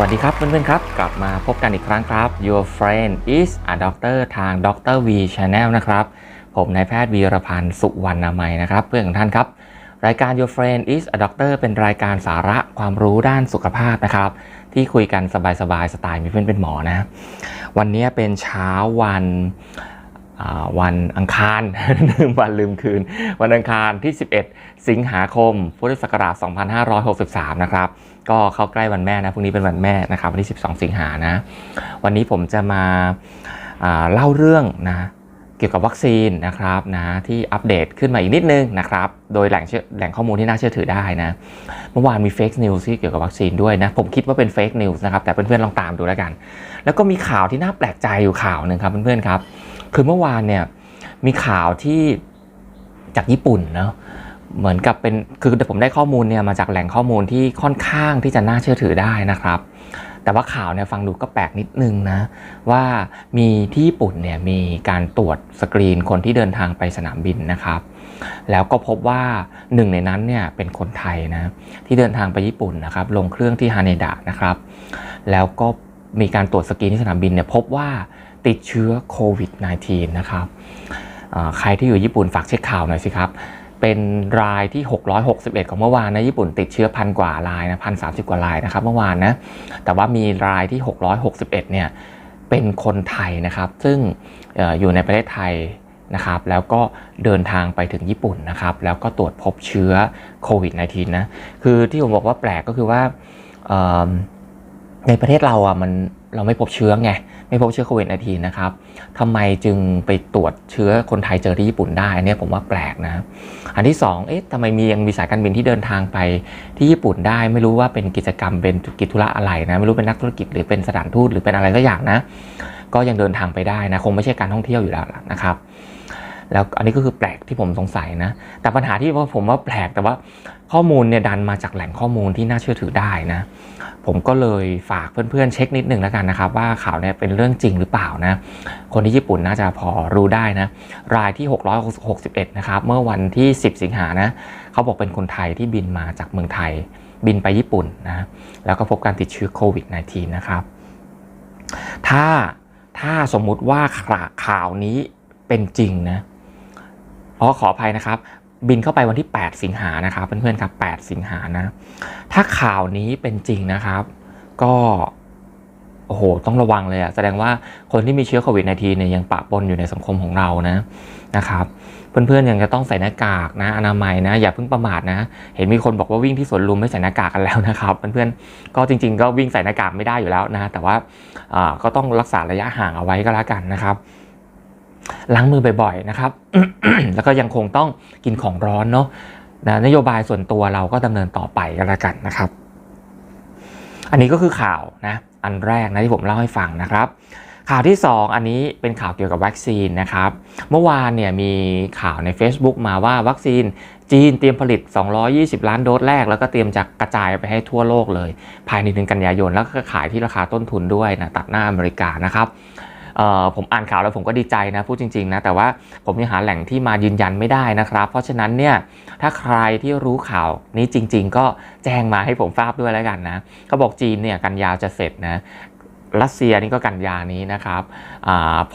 วัสดีครับเพื่อนๆครับ กลับมาพบกันอีกครั้งครับ Your friend is a doctor ทาง Dr. V Channel นะครับ ผมนายแพทย์วีรพันธ์สุวรรณมัยนะครับ เพื่อนของท่านครับ รายการ Your friend is a doctor เป็นรายการสาระความรู้ด้านสุขภาพนะครับ ที่คุยกันสบายๆสไตล์มีเพื่อนเป็นหมอนะ วันนี้เป็นเช้าวันอ่าวันอังคารลืมวันลืมคืน วันอังคารที่ 11 สิงหาคมพุทธศักราช2563 นะครับ ก็เข้าใกล้วันแม่นะพรุ่งนี้เป็นวันแม่นะครับวันที่ 12 สิงหานะ วันนี้ผมจะมาาเล่าเรื่องนะเกี่ยวกับวัคซีนนะครับนะที่อัปเดตขึ้นมาอีกนิดนึงนะครับโดยแหล่งแหล่งข้อมูลที่น่าเชื่อถือได้นะเมื่อวานมีเฟกนิวส์ที่เกี่ยวกับวัคซีนด้วยนะผมคิดว่าเป็นเฟกนิวส์นะครับแต่เพื่อนๆลองตามดูแล้วกัน แล้วก็มีข่าวที่น่าแปลกใจอยู่ข่าวหนึ่งครับเพื่อนๆครับ คือเมื่อวานเนี่ยมีข่าวที่จากญี่ปุ่นเนาะ เหมือนกับเป็นคือผมได้ข้อมูลเนี่ยมาจากแหล่งข้อมูลที่ค่อนข้างที่จะน่าเชื่อถือได้นะครับ แต่ว่าข่าวเนี่ยฟังดูก็แปลกนิดนึงนะว่ามีที่ญี่ปุ่นเนี่ยมีการตรวจสกรีนคนที่เดินทางไปสนามบินนะครับ แล้วก็พบว่าหนึ่งในนั้นเนี่ยเป็นคนไทยนะที่เดินทางไปญี่ปุ่นนะครับลงเครื่องที่ฮาเนดะนะครับ แล้วก็มีการตรวจสกรีนที่สนามบินเนี่ยพบว่าติดเชื้อโควิด -19 นะครับใครที่อยู่ญี่ปุ่นฝากเช็คข่าวหน่อยสิครับ เป็นรายที่ 661 ของเมื่อวานนะญี่ปุ่นติดเชื้อพันกว่ารายนะพันสากว่ารายนะครับเมื่อวานนะแต่ว่ามีรายที่ 661 เนี่ยเป็นคนไทยนะครับ ซึ่งออยู่ในประเทศไทยนะครับ แล้วก็เดินทางไปถึงญี่ปุ่นนะครับ แล้วก็ตรวจพบเชื้อโควิด -19 นะคือที่ผมบอกว่าแปลกก็คือว่าในประเทศเราอะมัน เราไม่พบเชื้อไง ไม่พบเชื้อโควิด -19 นะครับทำไมจึงไปตรวจเชื้อคนไทยเจอที่ญี่ปุ่นได้อันเนี้ยผมว่าแปลกนะ อันที่ 2 เอ๊ะทำไมมียังมีสายการบินที่เดินทางไปที่ญี่ปุ่นได้ ไม่รู้ว่าเป็นกิจกรรมเป็นกิจธุระอะไรนะ ไม่รู้เป็นนักธุรกิจหรือเป็นสถานทูตหรือเป็นอะไรสักอย่างนะ ก็ยังเดินทางไปได้นะ คงไม่ใช่การท่องเที่ยวอยู่แล้วนะครับ แล้วอันนี้ก็คือแปลกที่ผมสงสัยนะ แต่ปัญหาที่ว่าผมว่าแปลกแต่ว่าข้อมูลเนี่ยดันมาจากแหล่งข้อมูลที่น่าเชื่อถือได้นะ ผมก็เลยฝากเพื่อนๆเช็คนิดหนึ่งแล้วกันนะครับ ว่าข่าวเนี่ยเป็นเรื่องจริงหรือเปล่านะ คนที่ญี่ปุ่นน่าจะพอรู้ได้นะ รายที่ 661 นะครับ เมื่อวันที่ 10 สิงหานะเขาบอกเป็นคนไทยที่บินมาจากเมืองไทย บินไปญี่ปุ่นนะแล้วก็พบการติดเชื้อโควิด -19 นะครับ ถ้าถ้าสมมุติว่าข่าวนี้เป็นจริงนะ อ๋อขออภัยนะครับ บินเข้าไปวันที่ 8 สิงหานะครับเพื่อนๆครับ 8 สิงหานะ ถ้าข่าวนี้เป็นจริงนะครับ ก็โอ้โห ต้องระวังเลยอะแสดงว่าคนที่มีเชื้อโควิด -19 เนี่ยยังปะปนอยู่ในสังคมของเรานะนะครับเพื่อนๆยังจะต้องใส่หน้ากากนะอนามัยนะ อย่าเพิ่งประมาทนะ เห็นมีคนบอกว่าวิ่งที่สวนลุมไม่ใส่หน้ากากกันแล้วนะครับเพื่อนๆก็จริง ๆ ก็วิ่งใส่หน้ากากไม่ได้อยู่แล้วนะ แต่ว่าอ่าก็ต้องรักษาระยะห่างเอาไว้ก็แล้วกันนะครับ ล้างมือบ่อยๆนะครับ แล้วก็ยังคงต้องกินของร้อนเนาะนะนโยบายส่วนตัวเราก็ดำเนินต่อไปก็แล้วกันนะครับ อันนี้ก็คือข่าวนะอันแรกนะที่ผมเล่าให้ฟังนะครับ ข่าวที่ 2 อันนี้เป็นข่าวเกี่ยวกับวัคซีนนะครับ เมื่อวานเนี่ยมีข่าวใน Facebook มาว่าวัคซีนจีนเตรียมผลิต 220 ล้านโดสแรก แล้วก็เตรียมจะกระจายไปให้ทั่วโลกเลย ภายในเดือนกันยายนแล้วก็ขายที่ราคาต้นทุนด้วยนะตัดหน้าอเมริกานะครับ ผมอ่านข่าวแล้วผมก็ดีใจนะพูดจริงๆนะแต่ว่าผมยังหาแหล่งที่มายืนยันไม่ได้นะครับ เพราะฉะนั้นเนี่ยถ้าใครที่รู้ข่าวนี้จริง ๆ ก็แจ้งมาให้ผมทราบด้วยแล้วกันนะเขาบอกจีนเนี่ยกันยาจะเสร็จนะรัสเซียนี่ก็กันยานี้นะครับ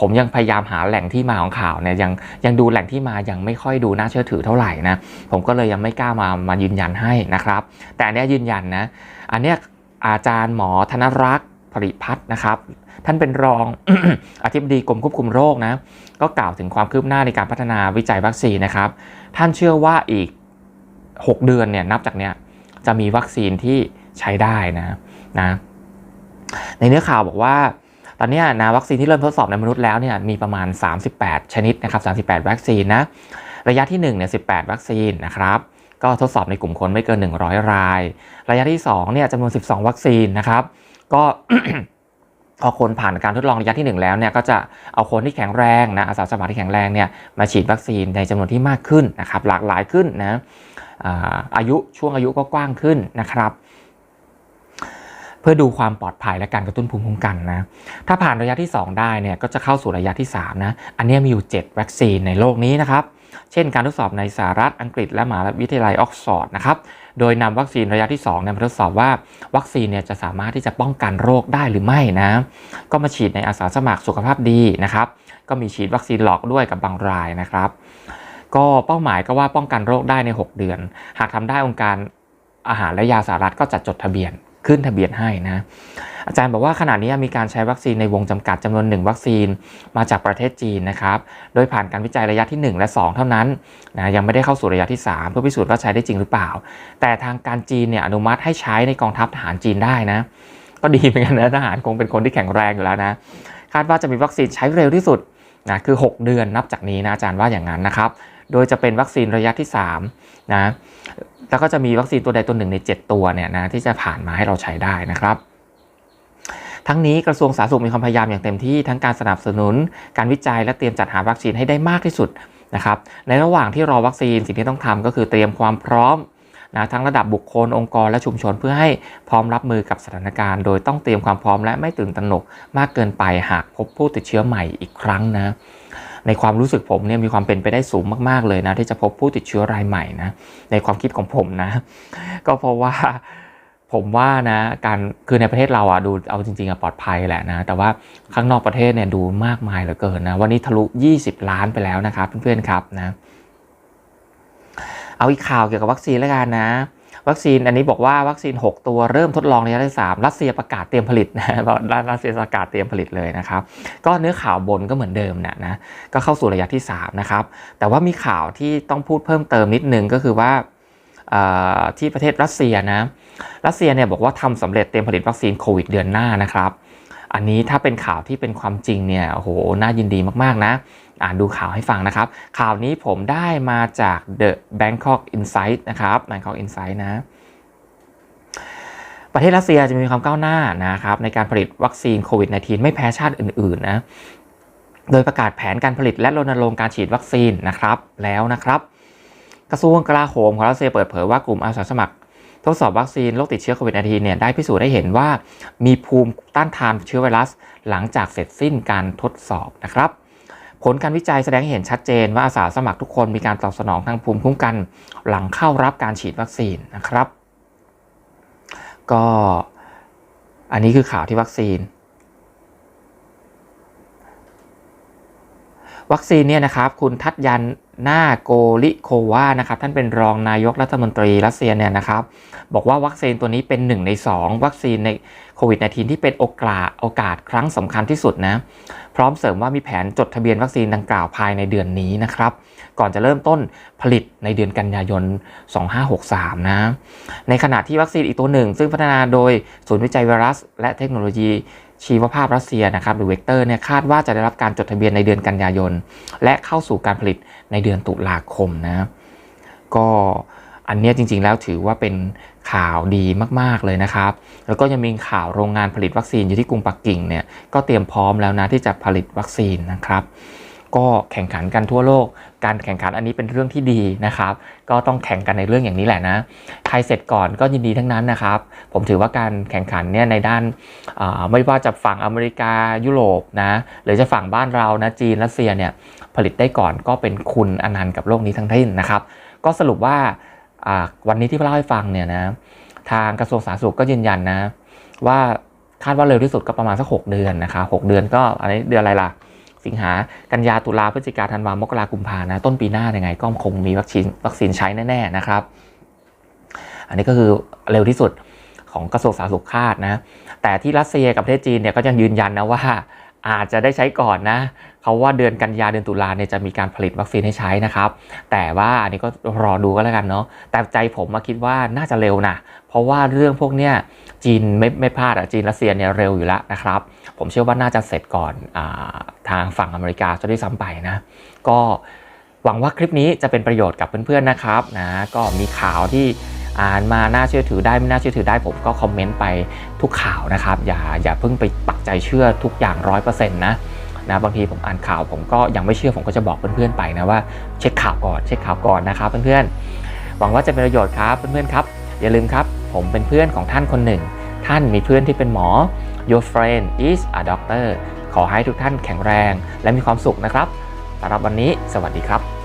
ผมยังพยายามหาแหล่งที่มาของข่าวเนี่ยยังยังดูแหล่งที่มายังไม่ค่อยดูน่าเชื่อถือเท่าไหร่นะ ผมก็เลยยังไม่กล้ามามายืนยันให้นะครับ แต่อันเนี้ยยืนยันนะ อันเนี้ยอาจารย์หมอธนรักษ์ผริพัฒน์นะครับ ท่านเป็นรองอธิบดีกรมควบคุมโรคนะก็กล่าวถึงความคืบหน้าในการพัฒนาวิจัยวัคซีนนะครับ ท่านเชื่อว่าอีก 6 เดือนเนี่ยนับจากเนี้ยจะมีวัคซีนที่ใช้ได้นะนะในเนื้อข่าวบอกว่าตอนนี้นะวัคซีนที่เริ่มทดสอบในมนุษย์แล้วเนี่ยมีประมาณ 38 ชนิดนะครับ38 วัคซีนนะระยะที่1เนี่ย18 วัคซีนนะครับก็ทดสอบในกลุ่มคนไม่เกิน 100 ราย ระยะที่2เนี่ยจำนวน 12 วัคซีนนะครับ ก็ พอคนผ่านการทดลองระยะที่ 1 แล้วเนี่ยก็จะเอาคนที่แข็งแรงนะอาสาสมัครที่แข็งแรงเนี่ยมาฉีดวัคซีนในจำนวนที่มากขึ้นนะครับหลากหลายขึ้นนะอาอายุช่วงอายุก็กว้างขึ้นนะครับ เพื่อดูความปลอดภัยและการกระตุ้นภูมิคุ้มกันนะถ้าผ่านระยะที่ 2 ได้เนี่ยก็จะเข้าสู่ระยะที่3นะอันนี้มีอยู่ 7 วัคซีนในโลกนี้นะครับ เช่นการทดสอบในสหรัฐอังกฤษและมหาวิทยาลัยออกซฟอร์ดนะครับ โดยนำวัคซีนระยะที่2เนี่ยมาทดสอบว่าวัคซีนเนี่ยจะสามารถที่จะป้องกันโรคได้หรือไม่นะ ก็มาฉีดในอาสาสมัครสุขภาพดีนะครับ ก็มีฉีดวัคซีนหลอกด้วยกับบางรายนะครับ ก็เป้าหมายก็ว่าป้องกันโรคได้ใน 6 เดือน หากทำได้องค์การอาหารและยาสหรัฐก็จะจดทะเบียน ขึ้นทะเบียนให้นะอาจารย์บอกว่าขณะนี้มีการใช้วัคซีนในวงจำกัดจำนวนหนึ่งวัคซีนมาจากประเทศจีนนะครับ โดยผ่านการวิจัยระยะที่ 1 และ 2 เท่านั้นนะยังไม่ได้เข้าสู่ระยะที่ 3 เพื่อพิสูจน์ว่าใช้ได้จริงหรือเปล่า แต่ทางการจีนเนี่ยอนุมัติให้ใช้ในกองทัพทหารจีนได้นะ ก็ดีเหมือนกันนะทหารคงเป็นคนที่แข็งแรงอยู่แล้วนะคาดว่าจะมีวัคซีนใช้เร็วที่สุดนะคือ 6 เดือนนับจากนี้นะอาจารย์ว่าอย่างนั้นนะครับ โดยจะเป็นวัคซีนระยะที่3นะ แล้วก็จะมีวัคซีนตัวใดตัวหนึ่งใน 7 ตัวเนี่ยนะที่จะผ่านมาให้เราใช้ได้นะครับ ทั้งนี้กระทรวงสาธารณสุขมีความพยายามอย่างเต็มที่ทั้งการสนับสนุน การวิจัยและเตรียมจัดหาวัคซีนให้ได้มากที่สุดนะครับ ในระหว่างที่รอวัคซีนสิ่งที่ต้องทำก็คือเตรียมความพร้อมนะทั้งระดับบุคคลองค์กรและชุมชนเพื่อให้พร้อมรับมือกับสถานการณ์ โดยต้องเตรียมความพร้อมและไม่ตื่นตระหนกมากเกินไปหากพบผู้ติดเชื้อใหม่อีกครั้งนะ ในความรู้สึกผมเนี่ยมีความเป็นไปได้สูงมากๆเลยนะที่จะพบผู้ติดเชื้อรายใหม่นะในความคิดของผมนะ ก็เพราะว่าผมว่านะการคือในประเทศเราอะดูเอาจริงๆอะปลอดภัยแหละนะ แต่ว่าข้างนอกประเทศเนี่ยดูมากมายเหลือเกินนะวันนี้ทะลุ 20 ล้านไปแล้วนะครับเพื่อนๆครับนะ เอาอีกข่าวเกี่ยวกับวัคซีนแล้วกันนะ วัคซีนอันนี้บอกว่าวัคซีน 6 ตัวเริ่มทดลองระยะที่3รัสเซียประกาศเตรียมผลิตนะรัสเซียประกาศเตรียมผลิตเลยนะครับ ก็เนื้อข่าวบนก็เหมือนเดิมนะนะก็เข้าสู่ระยะที่ 3 นะครับ แต่ว่ามีข่าวที่ต้องพูดเพิ่มเติมนิดนึงก็คือว่าที่ประเทศรัสเซียนะรัสเซียเนี่ยบอกว่าทำสำเร็จเตรียมผลิตวัคซีนโควิดเดือนหน้านะครับอันนี้ถ้าเป็นข่าวที่เป็นความจริงเนี่ยโอ้โหน่ายินดีมากๆนะ อ่านดูข่าวให้ฟังนะครับ ข่าวนี้ผมได้มาจาก The Bangkok Insight นะครับ Bangkok Insight นะ ประเทศรัสเซียจะมีความก้าวหน้านะครับในการผลิตวัคซีนโควิด -19 ไม่แพ้ชาติอื่นๆนะ โดยประกาศแผนการผลิตและรณรงค์การฉีดวัคซีนนะครับ แล้วนะครับ กระทรวงกลาโหมของรัสเซียเปิดเผยว่ากลุ่มอาสาสมัครทดสอบวัคซีนโรคติดเชื้อโควิด -19 เนี่ยได้พิสูจน์ได้เห็นว่า มีภูมิต้านทานเชื้อไวรัส หลังจากเสร็จสิ้นการทดสอบนะครับ ผลการวิจัยแสดงเห็นชัดเจนว่าอาสาสมัครทุกคนมีการตอบสนองทางภูมิคุ้มกันหลังเข้ารับการฉีดวัคซีนนะครับ ก็อันนี้คือข่าวที่วัคซีน วัคซีนเนี่ยนะครับคุณทัตยันนาโกลิโควานะครับท่านเป็นรองนายกรัฐมนตรีรัสเซียเนี่ยนะครับบอกว่าวัคซีนตัวนี้เป็น 1 ใน 2 วัคซีนในโควิด -19 ที่เป็นโอกาสโอกาสครั้งสำคัญที่สุดนะพร้อมเสริมว่ามีแผนจดทะเบียนวัคซีนดังกล่าวภายในเดือนนี้นะครับก่อนจะเริ่มต้นผลิตในเดือนกันยายน 2563 นะในขณะที่วัคซีนอีกตัวหนึ่ง ซึ่งพัฒนาโดยศูนย์วิจัยไวรัส และเทคโนโลยี ชีวภาพรัสเซียนะครับหรือเวกเตอร์เนี่ยคาดว่าจะได้รับการจดทะเบียนในเดือนกันยายน และเข้าสู่การผลิตในเดือนตุลาคมนะก็อันนี้จริงๆแล้วถือว่าเป็นข่าวดีมากๆเลยนะครับ แล้วก็ยังมีข่าวโรงงานผลิตวัคซีนอยู่ที่กรุงปักกิ่งเนี่ยก็เตรียมพร้อมแล้วนะที่จะผลิตวัคซีนนะครับ ก็แข่งขันกันทั่วโลก การแข่งขันอันนี้เป็นเรื่องที่ดีนะครับ ก็ต้องแข่งกันในเรื่องอย่างนี้แหละนะ ใครเสร็จก่อนก็ยินดีทั้งนั้นนะครับ ผมถือว่าการแข่งขันเนี่ยในด้านไม่ว่าจะฝั่งอเมริกายุโรปนะ หรือจะฝั่งบ้านเรานะจีนรัสเซียเนี่ยผลิตได้ก่อนก็เป็นคุณอนันต์กับโลกนี้ทั้งทิ้นนะครับ ก็สรุปว่าวันนี้ที่เล่าให้ฟังเนี่ยนะทางกระทรวงสาธารณสุขก็ยืนยันนะ ว่าคาดว่าเร็วที่สุดก็ประมาณสักหเดือนนะคะหเดือนก็อันนี้เดือนอะไรล่ะ สิงหากันยาตุลาพฤศจิกาธันวามกรากุมภานะต้นปีหน้ายังไงก็คงมีวัคซีนวัคซีนใช้แน่ๆนะครับ อันนี้ก็คือเร็วที่สุดของกระทรวงสาธารณสุขคาดนะแต่ที่รัสเซียกับประเทศจีนเนี่ยก็ยังยืนยันนะว่า อาจจะได้ใช้ก่อนนะเขาว่าเดือนกันยาเดือนตุลาเนี่ยจะมีการผลิตวัคซีนให้ใช้นะครับ แต่ว่าอันนี้ก็รอดูก็แล้วกันเนาะแต่ใจผมมาคิดว่าน่าจะเร็วนะเพราะว่าเรื่องพวกเนี้ยจีนไม่ไม่พลาดอะจีนรัสเซียเนี่ยเร็วอยู่แล้วนะครับ ผมเชื่อว่าน่าจะเสร็จก่อนอทางฝั่งอเมริกาจะได้ซ้ำไปนะก็หวังว่าคลิปนี้จะเป็นประโยชน์กับเพื่อนๆนะครับนะก็มีข่าวที่ อ่านมาน่าเชื่อถือได้ไม่น่าเชื่อถือได้ผมก็คอมเมนต์ไปทุกข่าวนะครับ อย่าอย่าเพิ่งไปปักใจเชื่อทุกอย่างร้อยเปอร์เซ็นต์นะนะบางทีผมอ่านข่าวผมก็ยังไม่เชื่อผมก็จะบอกเพื่อนๆไปนะว่าเช็คข่าวก่อนเช็คข่าวก่อนนะครับเพื่อนๆหวังว่าจะเป็นประโยชน์ครับเพื่อนๆครับ อย่าลืมครับ ผมเป็นเพื่อนของท่านคนหนึ่ง ท่านมีเพื่อนที่เป็นหมอ your friend is a doctor ขอให้ทุกท่านแข็งแรงและมีความสุขนะครับสำหรับวันนี้ สวัสดีครับ